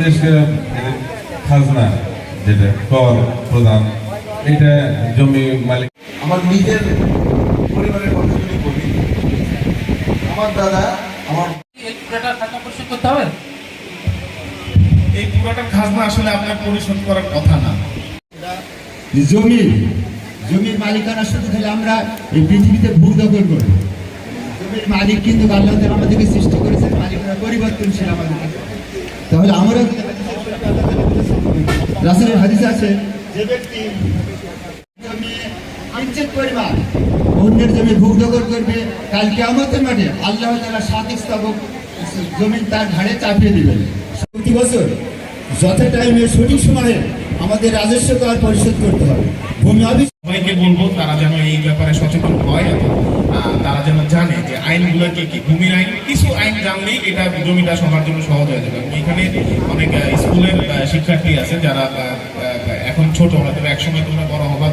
দেশকে খাজনা যেটা কর প্রদান এটা জমি মালিক আমার নিজের পরিবারের কথা যদি বলি আমার দাদা আমার করতে হবে এই খাজনা আসলে আপনার পরিশোধ করার কথা না। জমি, জমির মালিকানা শুধু তাহলে আমরা এই পৃথিবীতে ভূ দখল জমির মালিক কিন্তু আল্লাহ আমাদেরকে সৃষ্টি পরিবর্তনশীল তাহলে আমরা আছে, যে ব্যক্তি অন্যের জমি ভূ দখল করবে কালকে আমাদের মাঠে আল্লাহ তালা সাত জমি তার ঘাড়ে চাপিয়ে দিবেন। প্রতি বছর যথা টাইমে সঠিক সময়ে আমাদের রাজস্ব কর পরিশোধ করতে হবে। ভূমি অফিস সবাইকে বলব, তারা যেন এই ব্যাপারে সচেতন হয় এবং তারা যেন জানে যে আইনগুলো কি, ভূমির আইন, কিছু আইন জানলেই এটা জমিটা সবার জন্য সহজ হয়ে যাবে। এখানে অনেক স্কুলের শিক্ষার্থী আছে যারা এখন ছোট হয়তো একসময় তোমরা বড় হবা